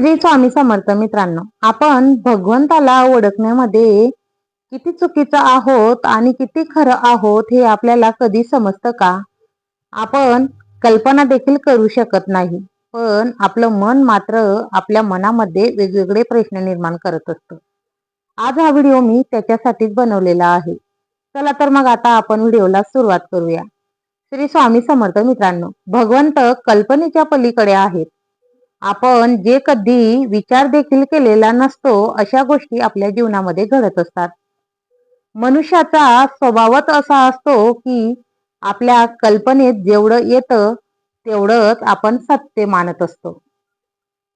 श्री स्वामी समर्थ मित्रांनो आपण भगवंताला ओळखण्यामध्ये किती चुकीचं आहोत आणि किती खरं आहोत हे आपल्याला कधी समजतं का? आपण कल्पना देखील करू शकत नाही पण आपलं मन मात्र आपल्या मनामध्ये वेगवेगळे प्रश्न निर्माण करत असतं. आज हा व्हिडिओ मी त्याच्यासाठीच बनवलेला आहे. चला तर मग आता आपण व्हिडिओला सुरुवात करूया. श्री स्वामी समर्थ मित्रांनो भगवंत कल्पनेच्या पलीकडे आहेत. आपण जे कधी विचार देखील केलेला नसतो अशा गोष्टी आपल्या जीवनामध्ये घडत असतात. मनुष्याचा स्वभावच असा असतो की आपल्या कल्पनेत जेवढं येतं तेवढंच आपण सत्य मानत असतो.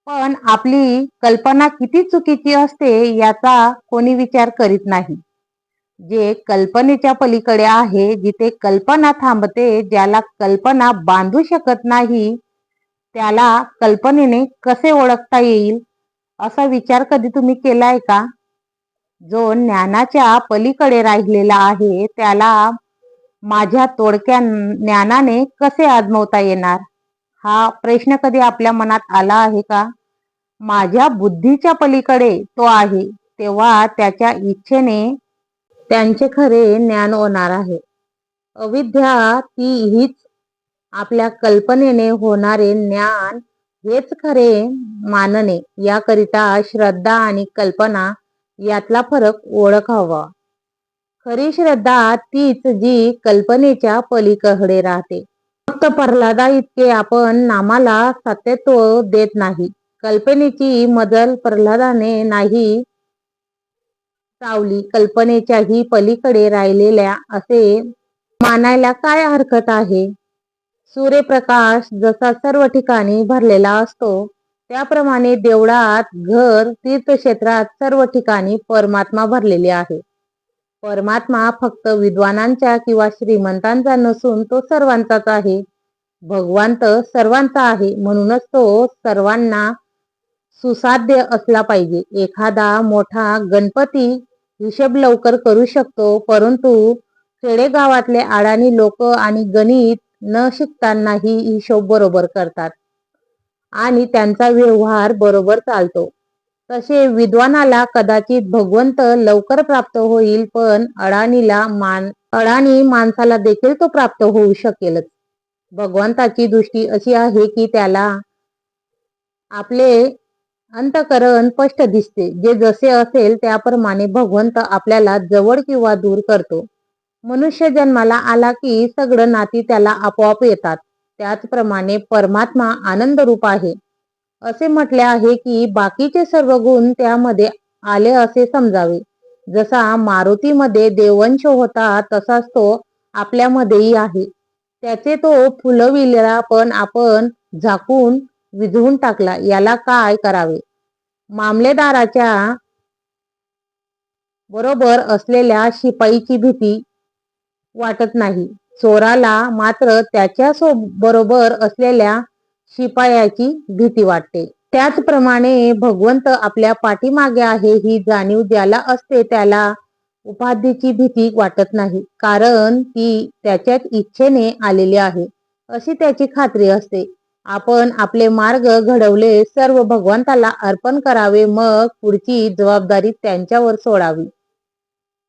पण आपली कल्पना किती चुकीची असते याचा कोणी विचार करीत नाही. जे कल्पनेच्या पलीकडे आहे जिथे कल्पना थांबते ज्याला कल्पना बांधू शकत नाही त्याला कल्पनेने कसे ओळखता येईल? असा विचार कधी तुम्ही केलाय का? जो ज्ञानाच्या पलीकडे राहिलेला आहे त्याला माझ्या तोडक्या ज्ञानाने कसे आजमवता येणार? हा प्रश्न कधी आपल्या मनात आला आहे का? माझ्या बुद्धीच्या पलीकडे तो आहे तेव्हा त्याच्या इच्छेने त्यांचे खरे ज्ञान होणार आहे. अविद्या ती हीच आपल्या कल्पनेने होणारे ज्ञान हेच खरे मानणे. याकरिता श्रद्धा आणि कल्पना यातला फरक ओळखावा. खरी श्रद्धा तीच जी कल्पनेच्या पलीकडे राहते. फक्त प्रल्हादा इतके आपण नामाला सत्यत्व देत नाही. कल्पनेची मजल प्रल्हादाने नाही चावली. कल्पनेच्याही पलीकडे राहिलेल्या असे मानायला काय हरकत आहे? सूर्यप्रकाश जसा सर्व ठिकाणी भरलेला असतो त्याप्रमाणे देवळात घर तीर्थक्षेत्रात सर्व ठिकाणी परमात्मा भरलेले आहे. परमात्मा फक्त विद्वानांच्या किंवा श्रीमंतांचा नसून तो सर्वांचाच आहे. भगवंत सर्वांचा आहे म्हणूनच तो सर्वांना सुसाध्य असला पाहिजे. एखादा मोठा गणपती हिशेब लवकर करू शकतो परंतु खेडेगावातले अडाणी लोक आणि गणित न शिकतानाही हिशोब बरोबर करतात. आणि त्यांचा व्यवहार बरोबर चालतो. तसे विद्वानाला कदाचित भगवंत लवकर प्राप्त होईल पण अडाणीला मान अडाणी माणसाला देखील तो प्राप्त होऊ शकेलच. भगवंताची दृष्टी अशी आहे की त्याला आपले अंतकरण स्पष्ट दिसते. जे जसे असेल त्याप्रमाणे भगवंत आपल्याला जवळ किंवा दूर करतो. मनुष्य जन्माला आला की सगळं नाती त्याला आपोआप येतात. त्याचप्रमाणे परमात्मा आनंद रूप आहे. असे म्हटले आहे की बाकीचे सर्व गुण त्यामध्ये आले असे समजावे. जसा मारुतीमध्ये देववंश होता तसाच तो आपल्यामध्येही आहे. त्याचे तो फुलविलेला पण आपण झाकून विझवून टाकला. याला काय करावे? मामलेदाराच्या बरोबर असलेल्या शिपाईची भीती वाटत नाही. चोराला मात्र त्याच्या बरोबर असलेल्या शिपायाची भीती वाटते. त्याचप्रमाणे भगवंत आपल्या पाठीमागे आहे ही जाणीव ज्याला असते त्याला उपाधीची भीती वाटत नाही कारण ती त्याच्याच इच्छेने आलेली आहे अशी त्याची खात्री असते. आपण आपले मार्ग घडवले सर्व भगवंताला अर्पण करावे मग पुढची जबाबदारी त्यांच्यावर सोडावी.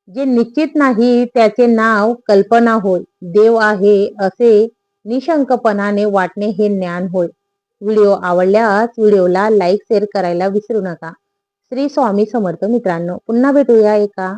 जे निश्चित नाही त्याचे नाव कल्पना होय. देव आहे असे निशंकपणाने वाटणे हे ज्ञान होय. व्हिडिओ आवडल्यास व्हिडिओला लाईक शेअर करायला विसरू नका. श्री स्वामी समर्थ मित्रांनो पुन्हा भेटूया एका